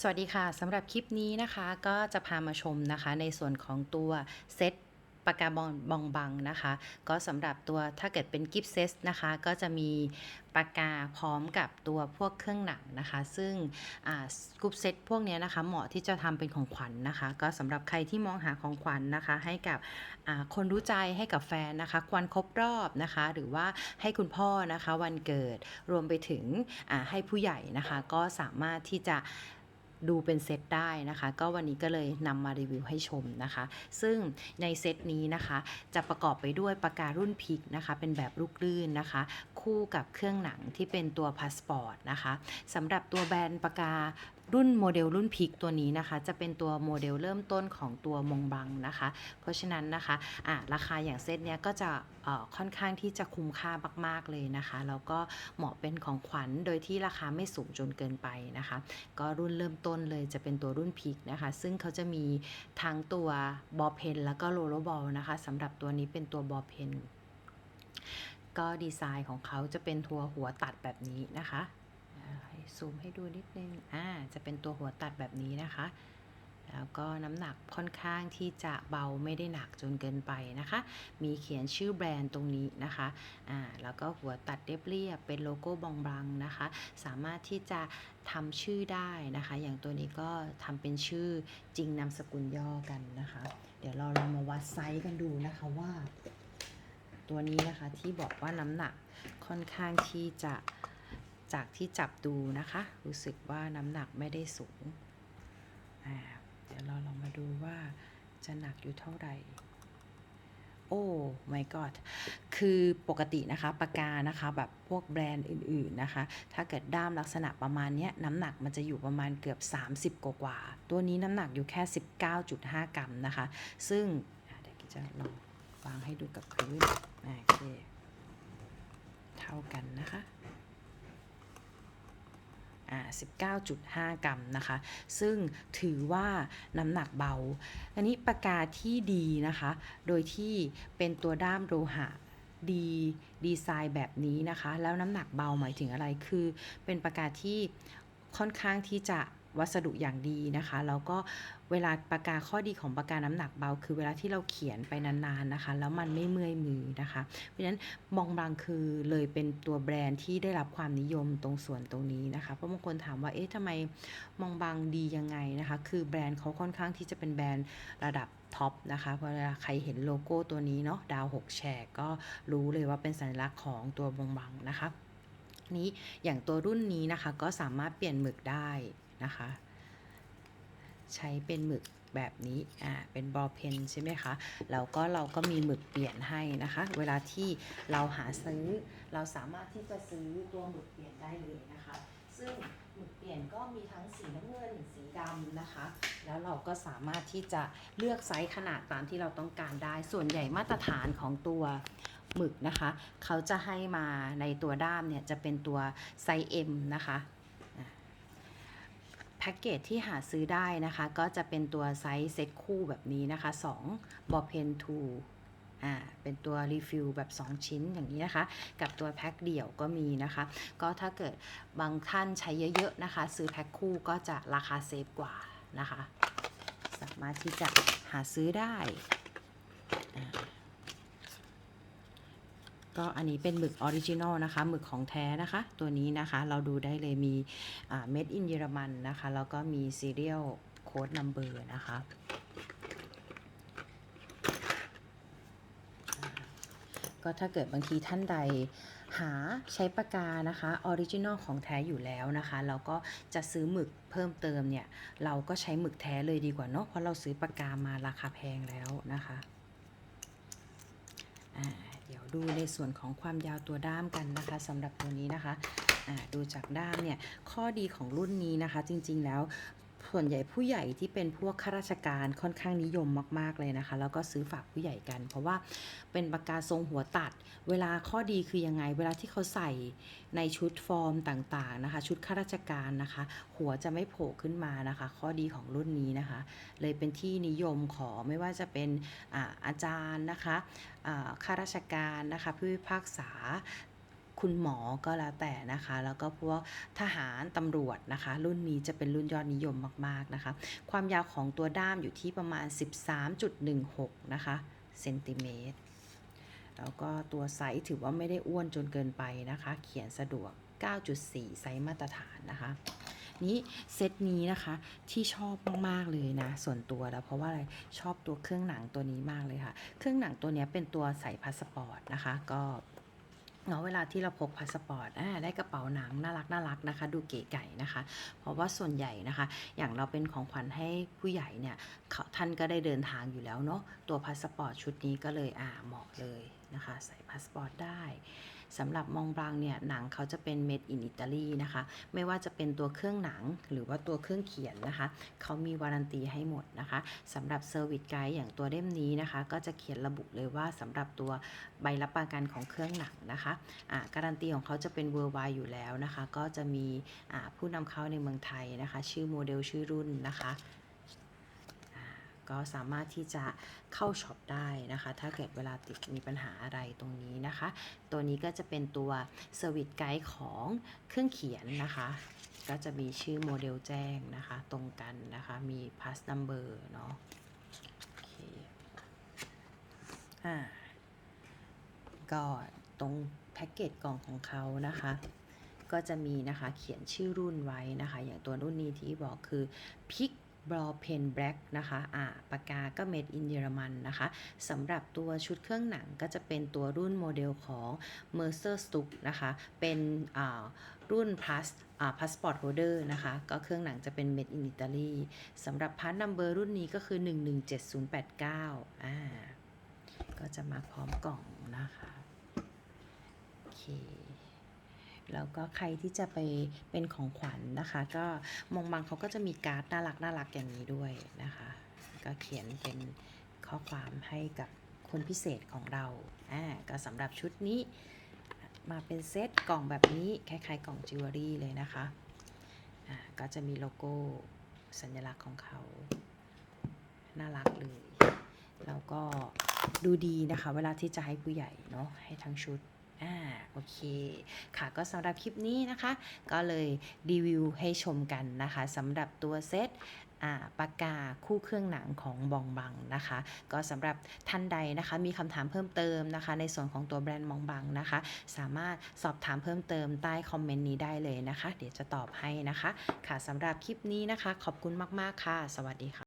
สวัสดีค่ะสำหรับคลิปนี้นะคะก็จะพามาชมนะคะในส่วนของตัวเซตปากกาบองบองบังนะคะ ก็สำหรับตัวถ้าเกิดเป็นกิฟเซตนะคะ ก็จะมีปากกาพร้อมกับตัวพวกเครื่องหนังนะคะ ซึ่งกรุ๊ปเซตพวกนี้นะคะ เหมาะที่จะทำเป็นของขวัญนะคะ ก็สำหรับใครที่มองหาของขวัญนะคะ ให้กับคนรู้ใจให้กับแฟนนะคะวันครบรอบนะคะ หรือว่าให้คุณพ่อนะคะวันเกิดรวมไปถึงให้ผู้ใหญ่นะคะ ก็สามารถที่จะ ดูเป็นเซตได้นะคะ ก็วันนี้ก็เลยนำมารีวิวให้ชมนะคะ ซึ่งในเซตนี้นะคะจะประกอบไปด้วยปากการุ่นพิกนะคะ เป็นแบบลูกลื่นนะคะ คู่กับเครื่องหนังที่เป็นตัวพาสปอร์ตนะคะสำหรับตัวแบรนด์ปากกา รุ่นโมเดลรุ่นพิกตัวนี้นะคะ จะเป็นตัวโมเดลเริ่มต้นของตัวมงบังนะคะ เพราะฉะนั้นนะคะะราคาอย่างเซตเนี้ยก็จะค่อนข้างที่จะคุ้มค่ามาก ๆ เลยนะคะ แล้วก็เหมาะเป็นของขวัญโดยที่ราคาไม่สูงจนเกินไปนะคะ ก็รุ่นเริ่มต้นเลยจะเป็นตัวรุ่นพิกนะคะ ซึ่งเขาจะมีทั้งตัวบอเพนแล้วก็โรลบอลนะคะสำหรับตัวนี้เป็นตัวบอเพนก็ดีไซน์ของเขาจะเป็นทัวหัวตัดแบบนี้นะคะ ซูมให้ดูนิดนึง อ่า จะเป็นตัวหัวตัดแบบนี้นะคะ แล้วก็น้ำหนักค่อนข้างที่จะเบาไม่ได้หนักจนเกินไปนะคะ มีเขียนชื่อแบรนด์ตรงนี้นะคะ อ่า แล้วก็หัวตัดเรียบๆเป็นโลโก้บองบังนะคะ สามารถที่จะทำชื่อได้นะคะ อย่างตัวนี้ก็ทำเป็นชื่อจริงนามสกุลย่อกันนะคะ เดี๋ยวเราลองมาวัดไซส์กันดูนะคะว่าตัวนี้นะคะที่บอกว่าน้ำหนักค่อนข้างที่จะ จากที่จับดูนะคะ รู้สึกว่าน้ำหนักไม่ได้สูง เดี๋ยวเราลองมาดูว่าจะหนักอยู่เท่าไหร่โอ้ my god คือปกตินะคะปากกานะคะแบบพวกแบรนด์อื่นๆนะคะ ถ้าเกิดด้ามลักษณะประมาณนี้น้ำหนักมันจะอยู่ประมาณเกือบ 30 กว่ากว่า ตัวนี้น้ำหนักอยู่แค่ 19.5 กรัมนะคะ ซึ่งเดี๋ยวกิจะลองวางให้ดูกับพื้นโอเค เท่ากันนะคะ 19.5 กรัมนะคะ ซึ่งถือว่าน้ำหนักเบา อันนี้ปากกาที่ดีนะคะ โดยที่เป็นตัวด้ามโลหะดีดีไซน์แบบนี้นะคะ แล้วน้ำหนักเบาหมายถึงอะไรคือ เป็นปากกาที่ค่อนข้างที่จะ วัสดุอย่างดีนะคะ แล้วก็เวลาปากกาข้อดีของปากกาน้ำหนักเบา คือเวลาที่เราเขียนไปนานๆนะคะ แล้วมันไม่เมื่อยมือนะคะ เพราะฉะนั้นมองบางคือเลยเป็นตัวแบรนด์ที่ได้รับความนิยมตรงส่วนตรงนี้นะคะ เพราะบางคนถามว่าเอ๊ะทำไมมองบางดียังไงนะคะ คือแบรนด์เขาค่อนข้างที่จะเป็นแบรนด์ระดับท็อปนะคะเวลาใครเห็นโลโก้ตัวนี้เนาะดาว 6 แฉกก็รู้เลยว่าเป็นสัญลักษณ์ของตัวมองบังนะคะนี้อย่างตัวรุ่นนี้นะคะก็สามารถเปลี่ยนหมึกได้ นะคะ ใช้เป็นหมึกแบบนี้ อ่า เป็นบอลเพนใช่ไหมคะ แล้วก็เราก็มีหมึกเปลี่ยนให้นะคะ เวลาที่เราหาซื้อ เราสามารถที่จะซื้อตัวหมึกเปลี่ยนได้เลยนะคะ ซึ่งหมึกเปลี่ยนก็มีทั้งสีน้ำเงิน สีดำนะคะ แล้วเราก็สามารถที่จะเลือกไซส์ขนาดตามที่เราต้องการได้ ส่วนใหญ่มาตรฐานของตัวหมึกนะคะ เขาจะให้มาในตัวด้ามเนี่ยจะเป็นตัวไซส์ M นะคะ พ็กเกจที่หาซื้อได้นะคะ ก็จะเป็นตัวไซส์เซ็ตคู่แบบนี้นะคะ2บอเพนทูอ่าเป็นตัวรีฟิลแบบ 2 ชิ้นอย่างนี้นะคะ กับตัวแพ็คเดี่ยวก็มีนะคะ ก็ถ้าเกิดบางท่านใช้เยอะๆนะคะ ซื้อแพ็คคู่ก็จะราคาเซฟกว่านะคะ สามารถที่จะหาซื้อได้อ่า ก็อันนี้เป็นหมึกออริจินอลนะคะหมึกของแท้นะคะ ตัวนี้นะคะเราดูได้เลยมีเม็ดอินเยอรมันนะคะ แล้วก็มี serial code number นะคะก็ถ้าเกิดบางทีท่านใดหาใช้ปากกานะคะออริจินอลของแท้อยู่แล้วนะคะแล้วก็จะซื้อหมึกเพิ่มเติมเนี่ยเราก็ใช้หมึกแท้เลยดีกว่าเนาะเพราะเราซื้อปากกามาราคาแพงแล้วนะคะอ่า เดี๋ยวดูในส่วนของความยาวตัวด้ามกันนะคะสำหรับตัวนี้นะคะดูจากด้ามเนี่ยข้อดีของรุ่นนี้นะคะ จริงๆแล้ว ส่วนใหญ่ผู้ใหญ่ที่เป็นพวกข้าราชการค่อนข้างนิยมมาก ๆ เลยนะคะ แล้วก็ซื้อฝากผู้ใหญ่กัน เพราะว่าเป็นปากกาทรงหัวตัด เวลาข้อดีคือยังไง เวลาที่เขาใส่ในชุดฟอร์มต่างๆนะคะ ชุดข้าราชการนะคะ หัวจะไม่โผล่ขึ้นมานะคะ ข้อดีของรุ่นนี้นะคะ เลยเป็นที่นิยมของไม่ว่าจะเป็นอาอาจารย์นะคะข้าราชการนะคะผู้พิพากษา คุณหมอก็แล้วแต่นะคะ แล้วก็พวกทหารตำรวจนะคะ รุ่นนี้จะเป็นรุ่นยอดนิยมมากๆนะคะ ความยาวของตัวด้ามอยู่ที่ประมาณ 13.16 นะคะเซนติเมตรแล้วก็ตัวไซส์ถือว่าไม่ได้อ้วนจนเกินไปนะคะ เขียนสะดวก 9.4 ไซส์มาตรฐานนะคะนี้เซตนี้นะคะที่ชอบมากๆเลยนะ ส่วนตัวแล้วเพราะว่าอะไรชอบตัวเครื่องหนังตัวนี้มากเลยค่ะ เครื่องหนังตัวนี้เป็นตัวใส่พาสปอร์ตนะคะ ก็ เนาะเวลาที่เราพกพาสปอร์ตได้กระเป๋าหนังน่ารักน่ารักนะคะ ดูเก๋ไก่นะคะ เพราะว่าส่วนใหญ่นะคะ อย่างเราเป็นของขวัญให้ผู้ใหญ่เนี่ยเขาท่านก็ได้เดินทางอยู่แล้วเนาะตัวพาสปอร์ตชุดนี้ก็เลยอ่าเหมาะเลยนะคะ ใส่พาสปอร์ตได้สำหรับมองบลังเนี่ยหนังเขาจะเป็น made in Italy นะคะ ไม่ว่าจะเป็นตัวเครื่องหนังหรือว่าตัวเครื่องเขียนนะคะ เขามีวารันตีให้หมดนะคะสำหรับเซอร์วิสไกด์อย่างตัวเล่มนี้นะคะ ก็จะเขียนระบุเลยว่าสำหรับตัวใบรับประกันของเครื่องหนังนะคะอ่าการันตีของเขาจะเป็น worldwide อยู่แล้วนะคะ ก็จะมีผู้นำเข้าในเมืองไทยนะคะ ชื่อโมเดลชื่อรุ่นนะคะ ก็สามารถที่จะเข้าช็อปได้นะคะ ถ้าเกิดเวลาติดมีปัญหาอะไรตรงนี้นะคะ ตัวนี้ก็จะเป็นตัวเซอร์วิสไกด์ของเครื่องเขียนนะคะ ก็จะมีชื่อโมเดลแจ้งนะคะ ตรงกันนะคะ มี pass number เนาะโอเคอ่าก็ตรงแพ็กเกจกล่องของเขานะคะก็จะมีนะคะเขียนชื่อรุ่นไว้นะคะ อย่างตัวรุ่นนี้ที่บอกคือ Pick Ball Pen Black นะคะอ่าปากกาก็ made in เยอรมันนะคะสำหรับตัวชุดเครื่องหนังก็จะเป็นตัวรุ่นโมเดลของ Mercer s t u k นะคะ เป็นอ่ารุ่น plus อ่า passport holder นะคะ ก็เครื่องหนังจะเป็น made in Italy สำหรับ part number รุ่นนี้ก็คือ 117089อ่าก็จะมาพร้อมกล่องนะคะ โอเค แล้วก็ใครที่จะไปเป็นของขวัญนะคะ ก็มองบังเขาก็จะมีการ์ดน่ารักน่ารักอย่างนี้ด้วยนะคะ ก็เขียนเป็นข้อความให้กับคนพิเศษของเราอ่าก็สำหรับชุดนี้มาเป็นเซตกล่องแบบนี้คล้ายๆ กล่องจิวเวลรี่เลยนะคะอ่าก็จะมีโลโก้สัญลักษณ์ของเขาน่ารักเลย แล้วก็ดูดีนะคะ เวลาที่จะให้ผู้ใหญ่เนาะให้ทั้งชุด เคค่ะก็สำหรับคลิปนี้นะคะ ก็เลยรีวิวให้ชมกันนะคะสำหรับตัวเซตปากกาคู่เครื่องหนังของบองบังนะคะ ก็สำหรับท่านใดนะคะมีคำถามเพิ่มเติมนะคะ ในส่วนของตัวแบรนด์มองบังนะคะ สามารถสอบถามเพิ่มเติมใต้คอมเมนต์นี้ได้เลยนะคะ เดี๋ยวจะตอบให้นะคะ ค่ะสำหรับคลิปนี้นะคะ ขอบคุณมาก ๆ ค่ะ สวัสดีค่ะ